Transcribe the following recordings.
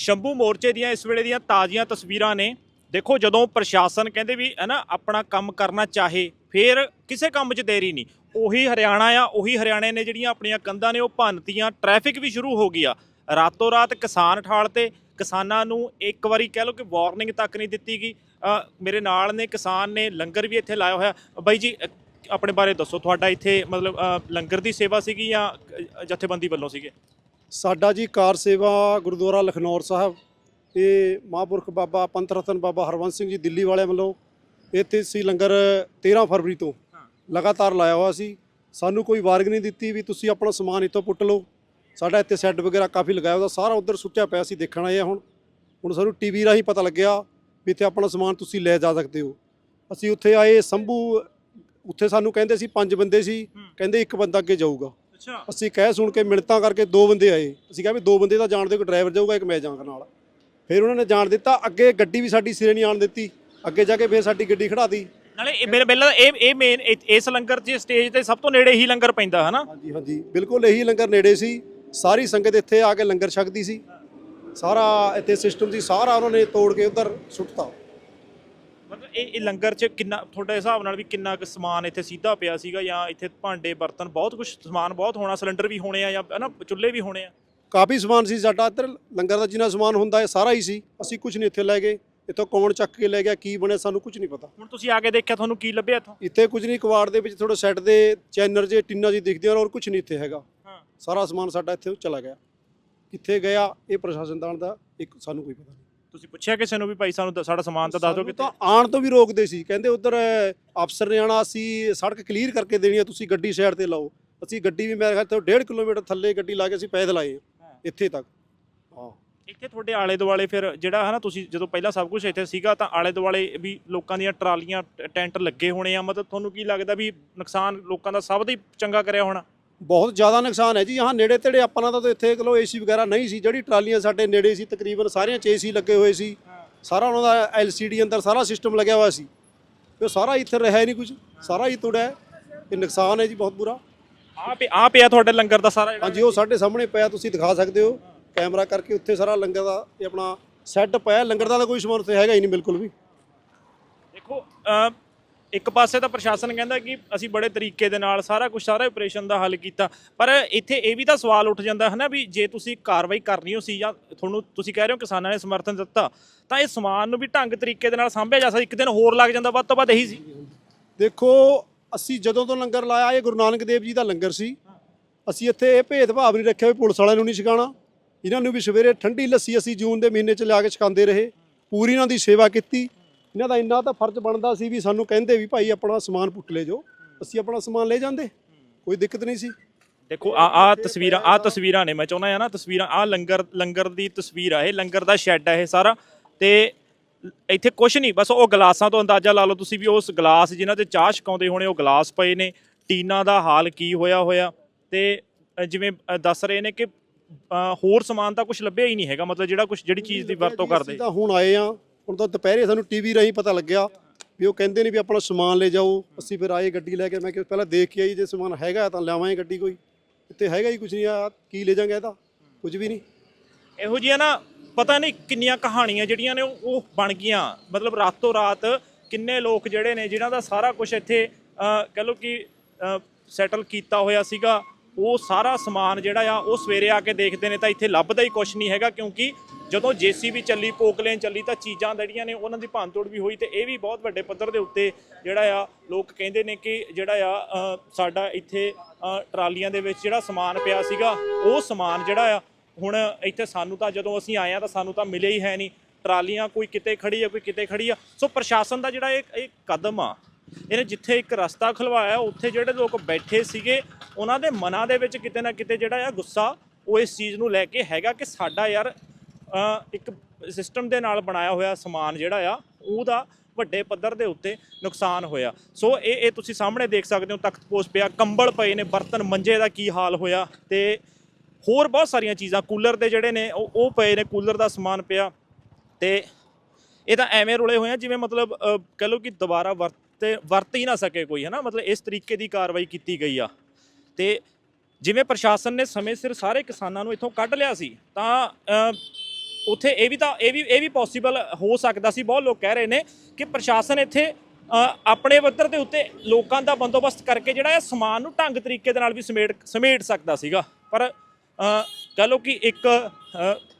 ਸ਼ੰਭੂ ਮੋਰਚੇ ਦੀਆਂ ਇਸ ਵੇਲੇ ਦੀਆਂ ਤਾਜ਼ੀਆਂ ਤਸਵੀਰਾਂ ਨੇ। ਦੇਖੋ ਜਦੋਂ ਪ੍ਰਸ਼ਾਸਨ ਕਹਿੰਦੇ ਵੀ, ਹੈ ਨਾ, ਆਪਣਾ ਕੰਮ ਕਰਨਾ ਚਾਹੇ, ਫਿਰ ਕਿਸੇ ਕੰਮ 'ਚ ਦੇਰੀ ਨਹੀਂ। ਉਹੀ ਹਰਿਆਣਾ ਆ, ਉਹੀ ਹਰਿਆਣੇ ਨੇ ਜਿਹੜੀਆਂ ਆਪਣੀਆਂ ਕੰਧਾਂ ਨੇ, ਉਹ ਭੰਨਤੀਆਂ। ਟ੍ਰੈਫਿਕ ਵੀ ਸ਼ੁਰੂ ਹੋ ਗਈ ਆ। ਰਾਤੋਂ ਰਾਤ ਕਿਸਾਨ ਠਾਲ ਤੇ ਕਿਸਾਨਾਂ ਨੂੰ ਇੱਕ ਵਾਰੀ ਕਹਿ ਲਓ ਕਿ ਵਾਰਨਿੰਗ ਤੱਕ ਨਹੀਂ ਦਿੱਤੀ ਗਈ। ਮੇਰੇ ਨਾਲ ਨੇ ਕਿਸਾਨ ਨੇ, ਲੰਗਰ ਵੀ ਇੱਥੇ ਲਾਇਆ ਹੋਇਆ। ਬਾਈ ਜੀ ਆਪਣੇ ਬਾਰੇ ਦੱਸੋ, ਤੁਹਾਡਾ ਇੱਥੇ ਮਤਲਬ ਲੰਗਰ ਦੀ ਸੇਵਾ ਸੀਗੀ ਜਾਂ ਜਥੇਬੰਦੀ ਵੱਲੋਂ ਸੀਗੇ? ਸਾਡਾ ਜੀ ਕਾਰ ਸੇਵਾ ਗੁਰਦੁਆਰਾ ਲਖਨੌਰ ਸਾਹਿਬ ਇਹ ਮਹਾਂਪੁਰਖ ਬਾਬਾ ਪੰਥ ਰਤਨ ਬਾਬਾ ਹਰਵੰਸ ਸਿੰਘ ਜੀ ਦਿੱਲੀ ਵਾਲਿਆਂ ਵੱਲੋਂ ਇੱਥੇ ਸੀ ਲੰਗਰ 13 ਫਰਵਰੀ ਤੋਂ। ਲਗਾਤਾਰ ਲਾਇਆ ਹੋਇਆ ਸੀ। ਸਾਨੂੰ ਕੋਈ ਵਾਰਗ ਨਹੀਂ ਦਿੱਤੀ ਵੀ ਤੁਸੀਂ ਆਪਣਾ ਸਮਾਨ ਇੱਥੋਂ ਪੁੱਟ ਲਓ। ਸਾਡਾ ਇੱਥੇ ਸੈੱਟ ਵਗੈਰਾ ਕਾਫੀ ਲਗਾਇਆ ਉਹਦਾ ਸਾਰਾ ਉਧਰ ਸੁੱਟਿਆ ਪਿਆ ਸੀ ਦੇਖਣ ਆਏ ਹੁਣ। ਹੁਣ ਸਾਨੂੰ ਟੀਵੀ ਰਾਹੀਂ ਪਤਾ ਲੱਗਿਆ ਵੀ ਇੱਥੇ ਆਪਣਾ ਸਮਾਨ ਤੁਸੀਂ ਲੈ ਜਾ ਸਕਦੇ ਹੋ। ਅਸੀਂ ਉੱਥੇ ਆਏ ਸੰਭੂ ਉੱਥੇ ਸਾਨੂੰ ਕਹਿੰਦੇ ਸੀ ਪੰਜ ਬੰਦੇ ਸੀ। ਕਹਿੰਦੇ ਇੱਕ ਬੰਦਾ ਅੱਗੇ ਜਾਊਗਾ। ਅਸੀਂ ਕਹਿ ਸੁਣ ਕੇ ਮਿੰਨਤਾਂ ਕਰਕੇ ਦੋ ਬੰਦੇ ਆਏ। ਅਸੀਂ ਕਿਹਾ ਵੀ ਦੋ ਬੰਦੇ ਤਾਂ ਜਾਣਦੇ ਕੋਈ ਡਰਾਈਵਰ ਜਾਊਗਾ ਇੱਕ ਮੈਂ ਜਾਵਾਂਗਾ ਨਾਲ। ਫਿਰ ਉਹਨਾਂ ਨੇ ਜਾਣ ਦਿੱਤਾ। ਅੱਗੇ ਗੱਡੀ ਵੀ ਸਾਡੀ ਸਿਰੇ ਨਹੀਂ ਆਣ ਦਿੱਤੀ। ਅੱਗੇ ਜਾ ਕੇ ਫਿਰ ਸਾਡੀ ਗੱਡੀ ਖੜਾਤੀ ਨਾਲੇ ਇਹ ਮੇਰੇ ਪਹਿਲਾਂ ਇਹ ਇਹ ਮੇਨ ਇਸ ਲੰਗਰ 'ਚ ਸਟੇਜ ਤੇ ਸਭ ਤੋਂ ਨੇੜੇ ਹੀ ਲੰਗਰ ਪੈਂਦਾ ਹਨਾ? ਹਾਂਜੀ ਹਾਂਜੀ। ਬਿਲਕੁਲ ਇਹੀ ਲੰਗਰ ਨੇੜੇ ਸੀ। ਸਾਰੀ ਸੰਗਤ ਇੱਥੇ ਆ ਕੇ ਲੰਗਰ ਛਕਦੀ ਸੀ। ਸਾਰਾ ਇੱਥੇ ਸਿਸਟਮ ਸੀ। ਸਾਰਾ ਉਹਨਾਂ ਨੇ ਤੋੜ ਕੇ ਉਧਰ ਸੁੱਟਤਾ। ਮਤਲਬ ਇਹ ਇਹ ਲੰਗਰ 'ਚ ਕਿੰਨਾ ਤੁਹਾਡੇ ਹਿਸਾਬ ਨਾਲ ਵੀ ਕਿੰਨਾ ਕੁ ਸਮਾਨ ਇੱਥੇ ਸਿੱਧਾ ਪਿਆ ਸੀਗਾ ਜਾਂ ਇੱਥੇ ਭਾਂਡੇ ਬਰਤਨ ਬਹੁਤ ਕੁਝ ਸਮਾਨ ਬਹੁਤ ਹੋਣਾ ਸਿਲੰਡਰ ਵੀ ਹੋਣੇ ਆ ਜਾਂ ਹਨਾ ਚੁੱਲ੍ਹੇ ਵੀ ਹੋਣੇ ਆ? ਕਾਫੀ ਸਮਾਨ ਸੀ ਸਾਡਾ ਇੱਧਰ ਲੰਗਰ ਦਾ ਜਿੰਨਾ ਸਮਾਨ ਹੁੰਦਾ ਹੈ ਸਾਰਾ ਹੀ ਸੀ। ਅਸੀਂ ਕੁਝ ਨਹੀਂ ਇੱਥੇ ਲੈ ਗਏ। ਇੱਥੋਂ ਕੌਣ ਚੱਕ ਕੇ ਲੈ ਗਿਆ ਕੀ ਬਣਿਆ ਸਾਨੂੰ ਕੁਝ ਨਹੀਂ ਪਤਾ। ਹੁਣ ਤੁਸੀਂ ਆ ਕੇ ਦੇਖਿਆ ਤੁਹਾਨੂੰ ਕੀ ਲੱਭਿਆ ਇੱਥੋਂ? ਇੱਥੇ ਕੁਝ ਨਹੀਂ ਕਵਾੜ ਦੇ ਵਿੱਚ ਥੋੜਾ ਸੈੱਟ ਦੇ ਚੈਨਰ ਜੇ ਟਿੰਨਾਂ ਜੀ ਦਿਖਦੀਆਂ ਔਰ ਕੁਝ ਨਹੀਂ ਇੱਥੇ ਹੈਗਾ। ਹਾਂ। ਸਾਰਾ ਸਮਾਨ ਸਾਡਾ ਇੱਥੇ ਚਲਾ ਗਿਆ। ਕਿੱਥੇ ਗਿਆ ਇਹ ਪ੍ਰਸ਼ਾਸਨ ਦਾ ਇੱਕ ਸਾਨੂੰ ਕੋਈ ਪਤਾ ਨਹੀਂ। ਤੁਸੀਂ ਪੁੱਛਿਆ ਕਿਸੇ ਨੂੰ ਵੀ ਭਾਈ ਸਾਨੂੰ ਸਾਡਾ ਸਮਾਨ ਤਾਂ ਦੱਸ ਦਿਓ ਕਿਤੇ ਤਾਂ ਆਉਣ ਤੋਂ ਵੀ ਰੋਕਦੇ ਸੀ। ਕਹਿੰਦੇ ਉਧਰ ਅਫਸਰ ਨੇ ਆਣਾ ਅਸੀਂ ਸੜਕ ਕਲੀਅਰ ਕਰਕੇ ਦੇਣੀ ਆ ਤੁਸੀਂ ਗੱਡੀ ਸਾਈਡ ਤੇ ਲਾਓ। ਅਸੀਂ ਗੱਡੀ ਵੀ ਮੇਰੇ ਖਿਆਲ ਤੋਂ 1.5 ਕਿਲੋਮੀਟਰ ਥੱਲੇ ਗੱਡੀ ਲਾ ਕੇ ਅਸੀਂ ਪੈਦਲ ਆਏ ਹਾਂ। ਇੱਥੇ ਤੱਕ। ਹਾਂ। ਇੱਥੇ ਤੁਹਾਡੇ ਆਲੇ ਦੁਆਲੇ ਫਿਰ ਜਿਹੜਾ ਹੈ ਨਾ ਤੁਸੀਂ ਜਦੋਂ ਪਹਿਲਾਂ ਸਭ ਕੁਝ ਇੱਥੇ ਸੀਗਾ ਤਾਂ ਆਲੇ ਦੁਆਲੇ ਵੀ ਲੋਕਾਂ ਦੀਆਂ ਟਰਾਲੀਆਂ ਟੈਂਟ ਲੱਗੇ ਹੋਣੇ ਆ। ਮਤਲਬ ਤੁਹਾਨੂੰ ਕੀ ਲੱਗਦਾ ਵੀ ਨੁਕਸਾਨ ਲੋਕਾਂ ਦਾ ਸਭ ਦਾ ਹੀ ਚੰਗਾ ਕਰਿਆ ਹੋਣਾ? ਬਹੁਤ ਜ਼ਿਆਦਾ ਨੁਕਸਾਨ ਹੈ ਜੀ। ਹਾਂ ਨੇੜੇ ਤੇੜੇ ਆਪਾਂ ਦਾ ਤਾਂ ਇੱਥੇ ਕਿਲੋ ਏਸੀ ਵਗੈਰਾ ਨਹੀਂ ਸੀ ਜਿਹੜੀ ਟਰਾਲੀਆਂ ਸਾਡੇ ਨੇੜੇ ਸੀ ਤਕਰੀਬਨ ਸਾਰੀਆਂ 'ਚ ਏਸੀ ਲੱਗੇ ਹੋਏ ਸੀ। ਸਾਰਾ ਉਹਨਾਂ ਦਾ ਐਲਸੀਡੀ ਅੰਦਰ ਸਾਰਾ ਸਿਸਟਮ ਲੱਗਿਆ ਹੋਇਆ ਸੀ। ਉਹ ਸਾਰਾ ਇੱਥੇ ਰਿਹਾ ਨਹੀਂ ਕੁਝ ਸਾਰਾ ਹੀ ਤੁੜਿਆ। ਇਹ ਨੁਕਸਾਨ ਹੈ ਜੀ ਬਹੁਤ ਬੁਰਾ। ਆ ਪਿਆ ਆ ਪਿਆ ਤੁਹਾਡੇ ਲੰਗਰ ਦਾ ਸਾਰਾ ਹਾਂਜੀ ਉਹ ਸਾਡੇ ਸਾਹਮਣੇ ਪਿਆ ਤੁਸੀਂ ਦਿਖਾ ਸਕਦੇ ਹੋ। ਕੈਮਰਾ ਕਰਕੇ ਉੱਥੇ ਸਾਰਾ ਲੰਗਰ ਦਾ ਇਹ ਆਪਣਾ ਸੈੱਟ ਪਿਆ। ਲੰਗਰ ਦਾ ਤਾਂ ਕੋਈ ਸਮਾਨ ਉੱਥੇ ਹੈਗਾ ਹੀ ਨਹੀਂ ਬਿਲਕੁਲ ਵੀ। ਦੇਖੋ ਇੱਕ ਪਾਸੇ ਤਾਂ ਪ੍ਰਸ਼ਾਸਨ ਕਹਿੰਦਾ ਕਿ ਅਸੀਂ ਬੜੇ ਤਰੀਕੇ ਦੇ ਨਾਲ ਸਾਰਾ ਕੁਝ ਸਾਰਾ ਆਪਰੇਸ਼ਨ ਦਾ ਹੱਲ ਕੀਤਾ। ਪਰ ਇੱਥੇ ਇਹ ਵੀ ਤਾਂ ਸਵਾਲ ਉੱਠ ਜਾਂਦਾ ਹੈ ਨਾ ਵੀ ਜੇ ਤੁਸੀਂ ਕਾਰਵਾਈ ਕਰਨੀ ਹੋ ਸੀ ਜਾਂ ਤੁਹਾਨੂੰ ਤੁਸੀਂ ਕਹਿ ਰਹੇ ਹੋ ਕਿਸਾਨਾਂ ਨੇ ਸਮਰਥਨ ਦਿੱਤਾ, ਤਾਂ ਇਹ ਸਮਾਨ ਨੂੰ ਵੀ ਢੰਗ ਤਰੀਕੇ ਦੇ ਨਾਲ ਸਾਂਭਿਆ ਜਾ ਸਕਦਾ। ਇੱਕ ਦਿਨ ਹੋਰ ਲੱਗ ਜਾਂਦਾ, ਵੱਧ ਤੋਂ ਵੱਧ ਇਹੀ ਸੀ। ਦੇਖੋ, ਅਸੀਂ ਜਦੋਂ ਤੋਂ ਲੰਗਰ ਲਾਇਆ, ਇਹ ਗੁਰੂ ਨਾਨਕ ਦੇਵ ਜੀ ਦਾ ਲੰਗਰ ਸੀ। ਅਸੀਂ ਇੱਥੇ ਇਹ ਭੇਦਭਾਵ ਨਹੀਂ ਰੱਖਿਆ ਵੀ ਪੁਲਿਸ ਵਾਲਿਆਂ ਨੂੰ ਨਹੀਂ ਛਕਾਣਾ ਇਹਨਾਂ ਨੂੰ ਵੀ ਸਵੇਰੇ ਠੰਡੀ ਲੱਸੀ ਅਸੀਂ ਜੂਨ ਦੇ ਮਹੀਨੇ ਚ ਲਿਆ ਕੇ ਛਕਾਉਂਦੇ ਰਹੇ। ਪੂਰੀ ਇਹਨਾਂ ਦੀ ਸੇਵਾ ਕੀਤੀ। ਇਹਨਾਂ ਦਾ ਇੰਨਾ ਤਾਂ ਫਰਜ਼ ਬਣਦਾ ਸੀ ਵੀ ਸਾਨੂੰ ਕਹਿੰਦੇ ਵੀ ਭਾਈ ਆਪਣਾ ਸਮਾਨ ਪੁੱਟ ਲੈ ਜੋ ਅਸੀਂ ਆਪਣਾ ਸਮਾਨ ਲੈ ਜਾਂਦੇ ਕੋਈ ਦਿੱਕਤ ਨਹੀਂ ਸੀ। ਦੇਖੋ ਆ ਆ ਤਸਵੀਰਾਂ ਆ ਤਸਵੀਰਾਂ ਨੇ ਮੈਂ ਚਾਹੁੰਦਾ ਆ ਨਾ ਤਸਵੀਰਾਂ ਆ ਲੰਗਰ ਲੰਗਰ ਦੀ ਤਸਵੀਰ ਆ ਇਹ ਲੰਗਰ ਦਾ ਸ਼ੈੱਡ ਆ ਇਹ ਸਾਰਾ ਤੇ ਇੱਥੇ ਕੁਝ ਨਹੀਂ ਬਸ ਉਹ ਗਲਾਸਾਂ ਤੋਂ ਅੰਦਾਜ਼ਾ ਲਾ ਲਓ ਤੁਸੀਂ ਵੀ ਉਸ ਗਲਾਸ ਜਿਨ੍ਹਾਂ ਤੇ ਚਾਹ ਛਕਾਉਂਦੇ ਹੋਣੇ ਉਹ ਗਲਾਸ ਪਏ ਨੇ ਟੀਨਾ ਦਾ ਹਾਲ ਕੀ ਹੋਇਆ ਹੋਇਆ ਤੇ ਜਿਵੇਂ ਦੱਸ ਰਹੇ ਨੇ ਕਿ ਹੋਰ ਸਮਾਨ ਤਾਂ ਕੁਝ ਲੱਭਿਆ ਹੀ ਨਹੀਂ ਹੈਗਾ ਮਤਲਬ ਜਿਹੜਾ ਕੁਝ ਜਿਹੜੀ ਚੀਜ਼ ਦੀ ਵਰਤੋਂ ਕਰਦੇ। ਤਾਂ ਹੁਣ ਆਏ ਆ ਹੁਣ ਤਾਂ ਦੁਪਹਿਰੇ ਸਾਨੂੰ ਟੀਵੀ ਰਾਹੀਂ ਪਤਾ ਲੱਗਿਆ ਵੀ ਉਹ ਕਹਿੰਦੇ ਨੇ ਵੀ ਆਪਣਾ ਸਮਾਨ ਲੈ ਜਾਓ ਅਸੀਂ ਫਿਰ ਆਏ ਗੱਡੀ ਲੈ ਕੇ ਮੈਂ ਕਿਹਾ ਪਹਿਲਾਂ ਦੇਖ ਕੇ ਆਈ ਜੇ ਸਮਾਨ ਹੈਗਾ ਤਾਂ ਲਿਆਵਾਂਗੇ ਗੱਡੀ ਕੋਈ। ਇੱਥੇ ਹੈਗਾ ਹੀ ਕੁਝ ਨਹੀਂ ਆ ਕੀ ਲੈ ਜਾਾਂਗੇ ਇਹਦਾ ਕੁਝ ਵੀ ਨਹੀਂ। ਇਹੋ ਜਿਹੀਆਂ ਨਾ ਪਤਾ ਨਹੀਂ ਕਿੰਨੀਆਂ ਕਹਾਣੀਆਂ ਜਿਹੜੀਆਂ ਨੇ ਉਹ ਬਣ ਗਈਆਂ। ਮਤਲਬ ਰਾਤੋਂ ਰਾਤ ਕਿੰਨੇ ਲੋਕ ਜਿਹੜੇ ਨੇ ਜਿਨ੍ਹਾਂ ਦਾ ਸਾਰਾ ਕੁਝ ਇੱਥੇ ਅਹ, ਕਹਿ ਲਓ ਕਿ ਸੈਟਲ ਕੀਤਾ ਹੋਇਆ ਸੀਗਾ ਉਹ ਸਾਰਾ ਸਮਾਨ ਜਿਹੜਾ ਆ ਉਹ ਸਵੇਰੇ ਆ ਕੇ ਦੇਖਦੇ ਨੇ ਤਾਂ ਇੱਥੇ ਲੱਭਦਾ ਹੀ ਕੁਝ ਨਹੀਂ ਹੈਗਾ ਕਿਉਂਕਿ ਜਦੋਂ ਜੀਸੀਬੀ ਚੱਲੀ ਪੋਕਲੇਨ ਚੱਲੀ, ਤਾਂ ਚੀਜ਼ਾਂ ਜਿਹੜੀਆਂ ਨੇ ਉਹਨਾਂ ਦੀ ਭੰਨਤੋੜ ਵੀ ਹੋਈ ਤੇ ਇਹ ਵੀ ਬਹੁਤ ਵੱਡੇ ਪੱਧਰ ਦੇ ਉੱਤੇ ਜਿਹੜਾ ਆ, ਲੋਕ ਕਹਿੰਦੇ ਨੇ ਕਿ ਜਿਹੜਾ ਆ ਸਾਡਾ ਇੱਥੇ ਟਰਾਲੀਆਂ ਦੇ ਵਿੱਚ ਜਿਹੜਾ ਸਮਾਨ ਪਿਆ ਸੀਗਾ, ਉਹ ਸਮਾਨ ਜਿਹੜਾ ਆ, ਹੁਣ ਇੱਥੇ ਸਾਨੂੰ ਤਾਂ ਜਦੋਂ ਅਸੀਂ ਆਏ ਆ ਤਾਂ ਸਾਨੂੰ ਤਾਂ ਮਿਲੇ ਹੀ ਹੈ ਨਹੀਂ। ਟਰਾਲੀਆਂ ਕੋਈ ਕਿਤੇ ਖੜੀ ਆ, ਕੋਈ ਕਿਤੇ ਖੜੀ ਆ। ਸੋ ਪ੍ਰਸ਼ਾਸਨ ਦਾ ਜਿਹੜਾ ਇਹ ਇਹ ਕਦਮ ਆ, ਇਹਨੇ ਜਿੱਥੇ ਇੱਕ ਰਸਤਾ ਖਲਵਾਇਆ, ਉੱਥੇ ਜਿਹੜੇ ਲੋਕ ਬੈਠੇ ਸੀਗੇ, ਉਹਨਾਂ ਦੇ ਮਨਾਂ ਦੇ ਵਿੱਚ ਕਿਤੇ ਨਾ ਕਿਤੇ ਜਿਹੜਾ ਆ ਗੁੱਸਾ, ਉਹ ਇਸ ਚੀਜ਼ ਨੂੰ ਲੈ ਕੇ ਹੈਗਾ ਕਿ ਸਾਡਾ ਯਾਰ ਇੱਕ ਸਿਸਟਮ ਦੇ ਨਾਲ ਬਣਾਇਆ ਹੋਇਆ ਸਮਾਨ ਜਿਹੜਾ ਆ ਉਹਦਾ ਵੱਡੇ ਪੱਧਰ ਦੇ ਉੱਤੇ ਨੁਕਸਾਨ ਹੋਇਆ। ਸੋ ਇਹ ਇਹ ਤੁਸੀਂ ਸਾਹਮਣੇ ਦੇਖ ਸਕਦੇ ਹੋ ਤਖਤ ਪੋਸ ਪਿਆ ਕੰਬਲ ਪਏ ਨੇ ਬਰਤਨ ਮੰਜੇ ਦਾ ਕੀ ਹਾਲ ਹੋਇਆ ਤੇ ਹੋਰ ਬਹੁਤ ਸਾਰੀਆਂ ਚੀਜ਼ਾਂ ਕੂਲਰ ਦੇ ਜਿਹੜੇ ਨੇ ਉਹ ਉਹ ਪਏ ਨੇ ਕੂਲਰ ਦਾ ਸਮਾਨ ਪਿਆ ਤੇ ਇਹ ਤਾਂ ਐਵੇਂ ਰੁਲੇ ਹੋਏ ਆ ਜਿਵੇਂ ਮਤਲਬ ਅਹ, ਕਹਿ ਲਓ ਕਿ ਦੁਬਾਰਾ ਵਰਤੇ ਵਰਤ ਹੀ ਨਾ ਸਕੇ ਕੋਈ ਹੈ ਨਾ ਮਤਲਬ ਇਸ ਤਰੀਕੇ ਦੀ ਕਾਰਵਾਈ ਕੀਤੀ ਗਈ ਆ। ਤੇ ਜਿਵੇਂ ਪ੍ਰਸ਼ਾਸਨ ਨੇ ਸਮੇਂ ਸਿਰ ਸਾਰੇ ਕਿਸਾਨਾਂ ਨੂੰ ਇੱਥੋਂ ਕੱਢ ਲਿਆ ਸੀ ਤਾਂ ਉੱਥੇ ਇਹ ਵੀ ਤਾਂ ਇਹ ਵੀ ਇਹ ਵੀ ਪੋਸੀਬਲ ਹੋ ਸਕਦਾ ਸੀ ਬਹੁਤ ਲੋਕ ਕਹਿ ਰਹੇ ਨੇ ਕਿ ਪ੍ਰਸ਼ਾਸਨ ਇੱਥੇ ਆਪਣੇ ਪੱਧਰ ਦੇ ਉੱਤੇ ਲੋਕਾਂ ਦਾ ਬੰਦੋਬਸਤ ਕਰਕੇ ਜਿਹੜਾ ਇਹ ਸਮਾਨ ਨੂੰ ਢੰਗ ਤਰੀਕੇ ਦੇ ਨਾਲ ਵੀ ਸਮੇਟ ਸਮੇਟ ਸਕਦਾ ਸੀਗਾ। ਪਰ ਅ, ਕਹ ਲਓ ਕਿ ਇੱਕ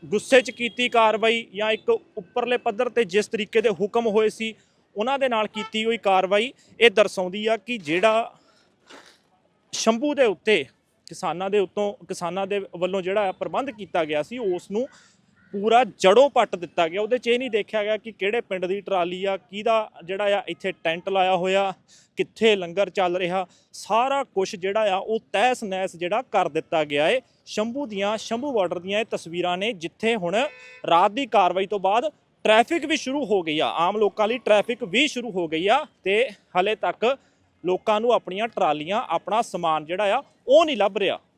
ਗੁੱਸੇ 'ਚ ਕੀਤੀ ਕਾਰਵਾਈ ਜਾਂ ਇੱਕ ਉੱਪਰਲੇ ਪੱਧਰ ਤੇ ਜਿਸ ਤਰੀਕੇ ਦੇ ਹੁਕਮ ਹੋਏ ਸੀ ਉਹਨਾਂ ਦੇ ਨਾਲ ਕੀਤੀ ਹੋਈ ਕਾਰਵਾਈ ਇਹ ਦਰਸਾਉਂਦੀ ਆ ਕਿ ਜਿਹੜਾ ਸ਼ੰਭੂ ਦੇ ਉੱਤੇ ਕਿਸਾਨਾਂ ਦੇ ਉੱਤੋਂ ਕਿਸਾਨਾਂ ਦੇ ਵੱਲੋਂ ਜਿਹੜਾ ਪ੍ਰਬੰਧ ਕੀਤਾ ਗਿਆ ਸੀ ਉਸ ਨੂੰ ਪੂਰਾ ਜੜੋਂ ਪੱਟ ਦਿੱਤਾ ਗਿਆ। ਉਹਦੇ 'ਚ ਇਹ ਨਹੀਂ ਦੇਖਿਆ ਗਿਆ ਕਿ ਕਿਹੜੇ ਪਿੰਡ ਦੀ ਟਰਾਲੀ ਆ, ਕਿਹਦਾ ਜਿਹੜਾ ਆ ਇੱਥੇ ਟੈਂਟ ਲਾਇਆ ਹੋਇਆ, ਕਿੱਥੇ ਲੰਗਰ ਚੱਲ ਰਿਹਾ। ਸਾਰਾ ਕੁਝ ਜਿਹੜਾ ਆ, ਉਹ ਤਹਿਸ ਨਹਿਸ ਜਿਹੜਾ ਕਰ ਦਿੱਤਾ ਗਿਆ ਏ। ਸ਼ੰਭੂ ਦੀਆਂ, ਸ਼ੰਭੂ ਬਾਰਡਰ ਦੀਆਂ ਇਹ ਤਸਵੀਰਾਂ ਨੇ, ਜਿੱਥੇ ਹੁਣ ਰਾਤ ਦੀ ਕਾਰਵਾਈ ਤੋਂ ਬਾਅਦ ਟ੍ਰੈਫਿਕ ਵੀ ਸ਼ੁਰੂ ਹੋ ਗਈ ਆ। ਆਮ ਲੋਕਾਂ ਲਈ ਟ੍ਰੈਫਿਕ ਵੀ ਸ਼ੁਰੂ ਹੋ ਗਈ ਆ ਤੇ ਹਲੇ ਤੱਕ ਲੋਕਾਂ ਨੂੰ ਆਪਣੀਆਂ ਟਰਾਲੀਆਂ, ਆਪਣਾ ਸਮਾਨ ਜਿਹੜਾ ਆ, ਉਹ ਨਹੀਂ ਲੱਭ ਰਿਹਾ।